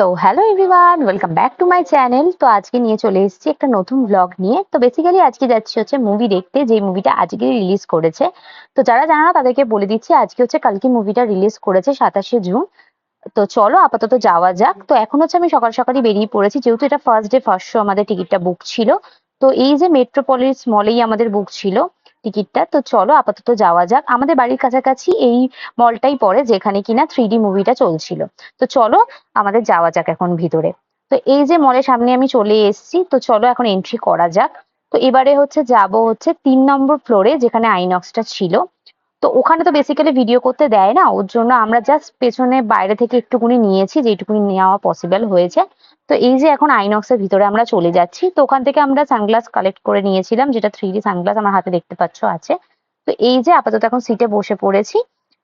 So hello everyone welcome back to my channel তো আজকে নিয়ে চলে এসেছি একটা নতুন ব্লগ নিয়ে। তো বেসিক্যালি আজকে যাচ্ছি হচ্ছে মুভি দেখতে, যে মুভিটা আজকে রিলিজ করেছে। তো যারা জানা না, তাদেরকে বলে দিচ্ছি, আজকে হচ্ছে কালকে মুভিটা রিলিজ করেছে সাতাশে জুন। তো চলো আপাতত যাওয়া যাক। তো এখন হচ্ছে আমি সকাল সকালই বেরিয়ে পড়েছি, যেহেতু এটা ফার্স্ট ডে ফার্স্ট শো আমাদের টিকিটটা বুক ছিল। তো এই যে মেট্রোপলিস মলেই আমাদের বুক ছিল। টিকিটটা। তো চলো, আপাতত যাওয়া যাক। আমাদের বাড়ির কাছাকাছি এই মলটাই পড়ে, যেখানে কিনা থ্রি মুভিটা চলছিল। তো চলো, আমাদের যাওয়া যাক এখন ভিতরে। তো এই যে মলের সামনে আমি চলে এসেছি, তো চলো এখন এন্ট্রি করা যাক। তো এবারে হচ্ছে, যাব হচ্ছে তিন নম্বর ফ্লোরে যেখানে আইনক্সটা ছিল। তো ওখানে তো বেসিক্যালি ভিডিও করতে দেয় না, ওর জন্য আমরা জাস্ট পেছনে বাইরে থেকে একটুকুনি নিয়েছি যেটুকুনি নেওয়া পসিবল হয়েছে। তো এই যে এখন আইনক্সের ভিতরে আমরা চলে যাচ্ছি, তো ওখান থেকে আমরা সানগ্লাস কালেক্ট করে নিয়েছিলাম, যেটা থ্রি ডি সানগ্লাস আমার হাতে দেখতে পাচ্ছ আছে। তো এই যে আপাতত এখন সিটে বসে পড়েছি।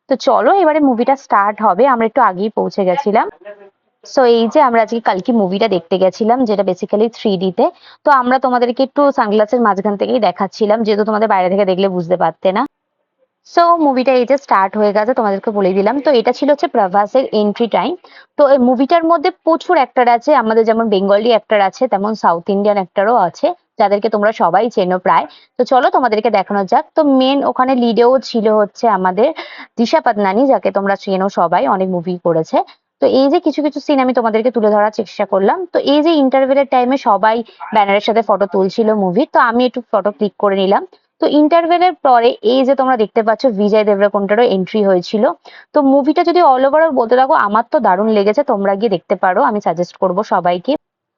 তো চলো এবারে মুভিটা স্টার্ট হবে, আমরা একটু আগেই পৌঁছে গেছিলাম। সো এই যে আমরা আজকে কালকে মুভিটা দেখতে গেছিলাম, যেটা বেসিক্যালি থ্রি ডিতে তো। আমরা তোমাদেরকে একটু সানগ্লাসের মাঝখান থেকেই দেখাচ্ছিলাম, যেহেতু তোমাদের বাইরে থেকে দেখলে বুঝতে পারতে না। সো মুভিটা এই যে স্টার্ট হয়ে গেছে, তোমাদেরকে বলে দিলাম। তো এটা ছিল হচ্ছে প্রভাসের এন্ট্রি টাইম তো এই মুভিটার মধ্যে প্রচুর অ্যাক্টর আছে। আমাদের যেমন বেঙ্গলি অ্যাক্টর আছে, তেমন সাউথ ইন্ডিয়ান অ্যাক্টরও আছে, যাদেরকে তোমরা সবাই চেনো প্রায়। তো চলো তোমাদেরকে দেখানো যাক। তো মেন ওখানে লিডেও ছিল হচ্ছে আমাদের দিশা পাদনানি, যাকে তোমরা চেনো সবাই, অনেক মুভি করেছে। তো এই যে কিছু কিছু সিন আমি তোমাদেরকে তুলে ধরার চেষ্টা করলাম। তো এই যে ইন্টারভেলের টাইমে সবাই ব্যানারের সাথে ফটো তুলছিল মুভি তো আমি একটু ফটো ক্লিক করে নিলাম। তো ইন্টারভেলের পরে এই যে তোমরা দেখতে পাচ্ছ বিজয় দেবরাকোন্ডারও এন্ট্রি হয়েছিল। তো মুভিটা যদি অল ওভারঅল বলতে থাকো, আমার তো দারুণ লেগেছে, তোমরা গিয়ে দেখতে পারো, আমি সাজেস্ট করব সবাইকে।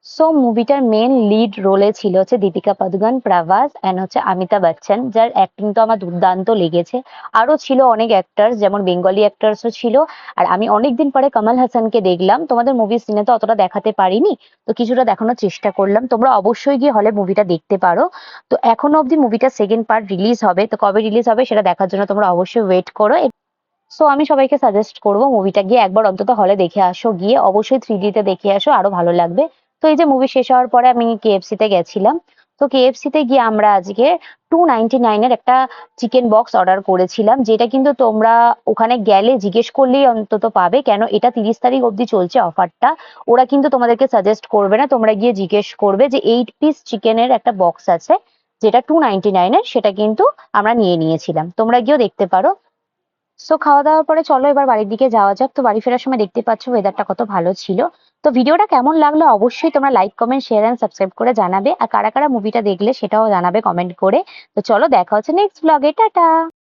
সো মুভিটার মেন লিড রোলে ছিল হচ্ছে দীপিকা পাদুকন প্রভাস অ্যান্ড হচ্ছে অমিতাভ বচ্চন যার অ্যাক্টিং তো আমার দুর্দান্ত লেগেছে। আরও ছিল অনেক অ্যাক্টার্স যেমন বেঙ্গলি অ্যাক্টার্সও ছিল। আর আমি অনেকদিন পরে কমল হাসানকে দেখলাম। তোমাদের মুভি সিনে তো অতটা দেখাতে পারিনি, তো কিছুটা দেখানোর চেষ্টা করলাম। তোমরা অবশ্যই গিয়ে হলে মুভিটা দেখতে পারো। তো এখনও অবধি মুভিটা সেকেন্ড পার্ট রিলিজ হবে। তো কবে রিলিজ হবে সেটা দেখার জন্য তোমরা অবশ্যই ওয়েট করো। সো আমি সবাইকে সাজেস্ট করব মুভিটা গিয়ে একবার অন্তত হলে দেখে আসো। গিয়ে অবশ্যই থ্রি তে দেখে আসো আরও ভালো লাগবে। তো এই যে মুভি শেষ হওয়ার পরে আমি কেএফসি তে গেছিলাম। তো কেএফসি তে গিয়ে আমরা আজকে টু নাইনটি নাইনের একটা চিকেন বক্স অর্ডার করেছিলাম, যেটা কিন্তু তোমরা ওখানে গেলে জিজ্ঞেস করলেই অন্তত পাবে, কেন এটা তিরিশ তারিখ অবধি চলছে অফারটা ওরা কিন্তু তোমাদেরকে সাজেস্ট করবে না, তোমরা গিয়ে জিজ্ঞেস করবে যে এইট পিস চিকেনের একটা বক্স আছে, যেটা টু নাইনটি নাইনের সেটা কিন্তু আমরা নিয়ে নিয়েছিলাম। তোমরা গিয়েও দেখতে পারো। সো খাওয়া দাওয়ার পরে চলো এবার বাড়ির দিকে যাওয়া যাক। তো বাড়ি ফেরার সময় দেখতে পাচ্ছ ওয়েদারটা কত ভালো ছিল। তো ভিডিওটা কেমন লাগল অবশ্যই তোমরা like comment share and subscribe করে জানাবে। আর কারা কারা মুভিটা দেখলে সেটাও জানাবে কমেন্ট করে। তো চলো দেখা হচ্ছে নেক্সট ব্লগে টাটা!